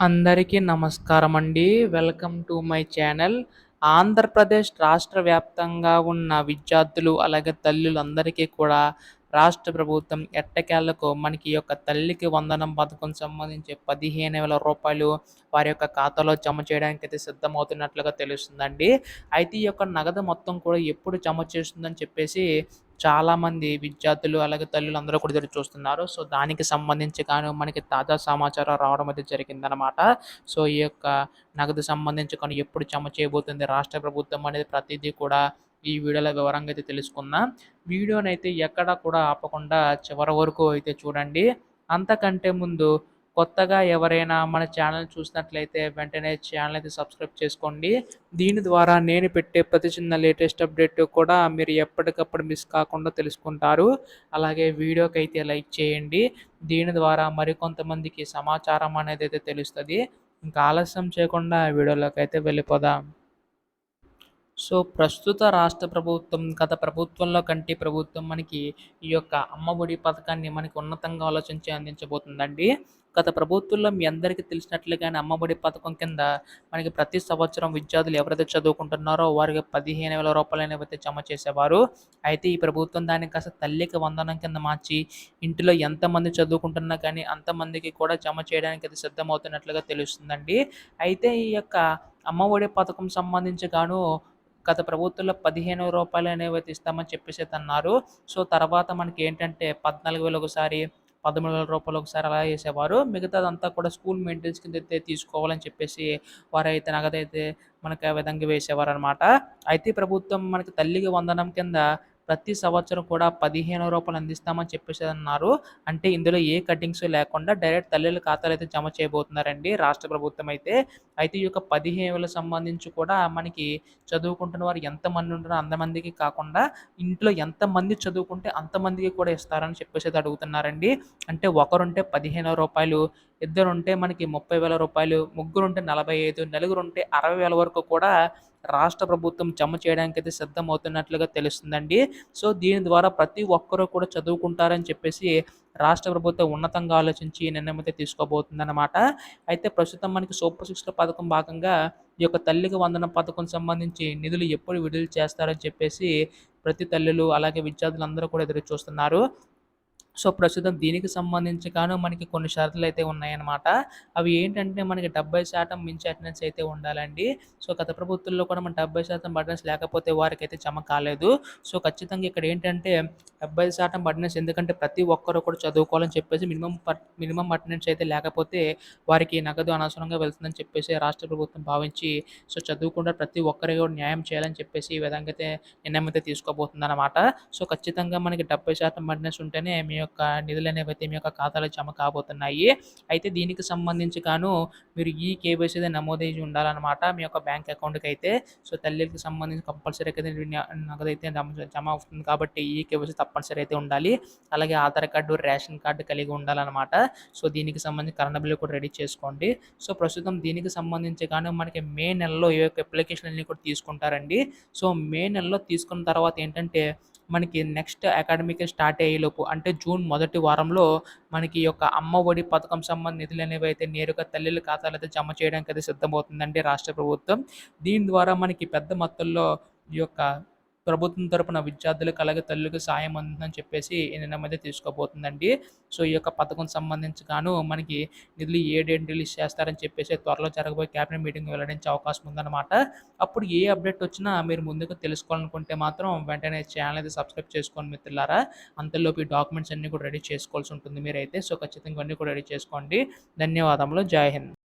అందరికీ నమస్కారం అండి welcome to my channel. Andhra Pradesh రాష్ట్ర వ్యాప్తంగా ఉన్న విద్యార్థులు అలాగే తల్లులందరికీ కూడా రాష్ట్ర ప్రభుత్వం ఎట్టకేళ్ళకు మనకి యొక్క తల్లికి వందనం పథకం సంబంధించి పదిహేను వేల రూపాయలు వారి యొక్క ఖాతాలో జమ చేయడానికి అయితే సిద్ధమవుతున్నట్లుగా తెలుస్తుందండి. అయితే ఈ యొక్క నగదు మొత్తం కూడా ఎప్పుడు జమ చేస్తుందని చెప్పేసి చాలామంది విద్యార్థులు అలాగే తల్లులు అందరూ కూడా ఎదురు చూస్తున్నారు. సో దానికి సంబంధించి కానీ మనకి తాజా సమాచారం రావడం అయితే జరిగిందనమాట సో ఈ యొక్క నగదు సంబంధించి కానీ ఎప్పుడు జమ చేయబోతుంది రాష్ట్ర ప్రభుత్వం అనేది ప్రతిదీ కూడా ఈ వీడియోలో వివరంగా అయితే తెలుసుకుందాం. వీడియోనైతే అయితే ఎక్కడా కూడా ఆపకుండా చివరి వరకు అయితే చూడండి. అంతకంటే ముందు కొత్తగా ఎవరైనా మన ఛానల్ చూసినట్లయితే వెంటనే ఛానల్ అయితే సబ్స్క్రైబ్ చేసుకోండి. దీని ద్వారా నేను పెట్టే ప్రతి చిన్న లేటెస్ట్ అప్డేట్ కూడా మీరు ఎప్పటికప్పుడు మిస్ కాకుండా తెలుసుకుంటారు. అలాగే వీడియోకి అయితే లైక్ చేయండి. దీని ద్వారా మరికొంతమందికి సమాచారం అనేది అయితే తెలుస్తుంది. ఇంకా ఆలస్యం చేయకుండా వీడియోలోకి అయితే వెళ్ళిపోదాం. సో ప్రస్తుత రాష్ట్ర ప్రభుత్వం గత ప్రభుత్వంలో కంటే ప్రభుత్వం మనకి ఈ యొక్క అమ్మఒడి పథకాన్ని మనకి ఉన్నతంగా ఆలోచించి అందించబోతుందండి. గత ప్రభుత్వంలో మీ అందరికీ తెలిసినట్లుగానే అమ్మఒడి పథకం కింద మనకి ప్రతి సంవత్సరం విద్యార్థులు ఎవరైతే చదువుకుంటున్నారో వారికి పదిహేను వేల రూపాయలు అనేవి జమ చేసేవారు. అయితే ఈ ప్రభుత్వం దాన్ని కాస్త తల్లికి వందనం కింద మార్చి ఇంటిలో ఎంతమంది చదువుకుంటున్నా కానీ అంతమందికి కూడా జమ చేయడానికి అది సిద్ధమవుతున్నట్లుగా తెలుస్తుందండి. అయితే ఈ యొక్క అమ్మఒడి పథకం సంబంధించి గాను గత ప్రభుత్వంలో పదిహేను రూపాయలు అనేవి ఇస్తామని చెప్పేసి అన్నారు. సో తర్వాత మనకి ఏంటంటే పద్నాలుగు వేలు ఒకసారి పదమూడు వేల రూపాయలు ఒకసారి అలా వేసేవారు. మిగతాదంతా కూడా స్కూల్ మెయింటెనెన్స్ కింద అయితే తీసుకోవాలని చెప్పేసి వారైతే నగదైతే మనకి ఆ విధంగా వేసేవారు అనమాట అయితే ప్రభుత్వం మనకి తల్లికి వందనం కింద ప్రతి సంవత్సరం కూడా పదిహేను రూపాయలు అందిస్తామని చెప్పేసి అన్నారు అంటే ఇందులో ఏ కటింగ్స్ లేకుండా డైరెక్ట్ తల్లుల ఖాతాలు అయితే జమ చేయబోతున్నారండి రాష్ట్ర ప్రభుత్వం అయితే. అయితే ఈ యొక్క పదిహేను వేలకు సంబంధించి కూడా మనకి చదువుకుంటున్న వారు ఎంతమంది ఉంటారో అంతమందికి కాకుండా ఇంట్లో ఎంతమంది చదువుకుంటే అంతమందికి కూడా ఇస్తారని చెప్పేసి అడుగుతున్నారండి. అంటే ఒకరుంటే పదిహేను రూపాయలు ఇద్దరు ఉంటే మనకి ముప్పై వేల రూపాయలు ముగ్గురు ఉంటే నలభై ఐదు నలుగురు ఉంటే అరవై వేల వరకు కూడా రాష్ట్ర ప్రభుత్వం జమ చేయడానికి అయితే సిద్ధమవుతున్నట్లుగా తెలుస్తుందండి. సో దీని ద్వారా ప్రతి ఒక్కరూ కూడా చదువుకుంటారని చెప్పేసి రాష్ట్ర ప్రభుత్వం ఉన్నతంగా ఆలోచించి నిర్ణయం అయితే తీసుకోబోతుందన్నమాట. అయితే ప్రస్తుతం మనకి సూపర్ సిక్స్లో పథకం భాగంగా ఈ యొక్క తల్లికి వందన పథకం సంబంధించి నిధులు ఎప్పుడు విడుదల చేస్తారని చెప్పేసి ప్రతి తల్లులు అలాగే విద్యార్థులందరూ కూడా ఎదురు చూస్తున్నారు సో ప్రస్తుతం దీనికి సంబంధించి గాను మనకి కొన్ని షరతులు అయితే ఉన్నాయన్నమాట. అవి ఏంటంటే మనకి డెబ్బై శాతం మించి అటెండెన్స్ అయితే ఉండాలండి. సో గత ప్రభుత్వంలో కూడా మన డెబ్బై శాతం అటెండెన్స్ లేకపోతే వారికి అయితే జమ కాలేదు. సో ఖచ్చితంగా ఇక్కడ ఏంటంటే డెబ్బై శాతం అటెండెన్స్ ఎందుకంటే ప్రతి ఒక్కరు కూడా చదువుకోవాలని చెప్పేసి మినిమం మినిమం అటెండెన్స్ అయితే లేకపోతే వారికి నగదు అనవసరంగా వెళ్తుందని చెప్పేసి రాష్ట్ర ప్రభుత్వం భావించి సో చదువుకుండా ప్రతి ఒక్కరికి కూడా న్యాయం చేయాలని చెప్పేసి ఈ విధంగా అయితే నిర్ణయం అయితే తీసుకోబోతుంది అనమాట సో ఖచ్చితంగా మనకి డెబ్బై శాతం అటెండెన్స్ ఉంటేనే మీ యొక్క నిధులు అనేవి అయితే మీ యొక్క ఖాతాలో జమ కాబోతున్నాయి. అయితే దీనికి సంబంధించి గాను మీరు ఈ కేవైసీ అయితే నమోదై ఉండాలన్నమాట మీ యొక్క బ్యాంక్ అకౌంట్కి అయితే సో తల్లికి సంబంధించి కంపల్సరీ అయితే నగదు అయితే జమ అవుతుంది కాబట్టి ఈ కేవైసీ తప్పనిసరి అయితే ఉండాలి. అలాగే ఆధార్ కార్డు రేషన్ కార్డు కలిగి ఉండాలన్నమాట. సో దీనికి సంబంధించి కరెంట్ బిల్లు కూడా రెడీ చేసుకోండి. సో ప్రస్తుతం దీనికి సంబంధించి కానీ మనకి మే నెలలో ఈ యొక్క అప్లికేషన్ అన్ని కూడా తీసుకుంటారండి. సో మే నెలలో తీసుకున్న తర్వాత ఏంటంటే మనకి నెక్స్ట్ అకాడమిక్ స్టార్ట్ అయ్యేలోపు అంటే జూన్ మొదటి వారంలో మనకి యొక్క అమ్మ ఒడి పథకం సంబంధ నిధులు అనేవి అయితే నేరుగా తల్లుల ఖాతాలు అయితే జమ చేయడానికి అయితే సిద్ధమవుతుందండి రాష్ట్ర ప్రభుత్వం. దీని ద్వారా మనకి పెద్ద మొత్తంలో ఈ యొక్క ప్రభుత్వం తరపున విద్యార్థులకు అలాగే తల్లులకు సాయం అందుతుందని చెప్పేసి ఈ నిర్ణయం అయితే తీసుకోబోతుందండి. సో ఈ యొక్క పథకం సంబంధించి గాను మనకి నిధులు ఏ డేట్ రిలీజ్ చేస్తారని చెప్పేసి త్వరలో జరగబోయే క్యాబినెట్ మీటింగ్ వెల్లడించే అవకాశం ఉందన్నమాట. అప్పుడు ఏ అప్డేట్ వచ్చినా మీరు ముందుగా తెలుసుకోవాలనుకుంటే మాత్రం వెంటనే ఛానల్ అయితే సబ్స్క్రైబ్ చేసుకోండి మిత్రులారా. అంతలోపు ఈ డాక్యుమెంట్స్ అన్నీ కూడా రెడీ చేసుకోవాల్సి ఉంటుంది మీరైతే. సో ఖచ్చితంగా అన్నీ కూడా రెడీ చేసుకోండి. ధన్యవాదములు. జై హింద్.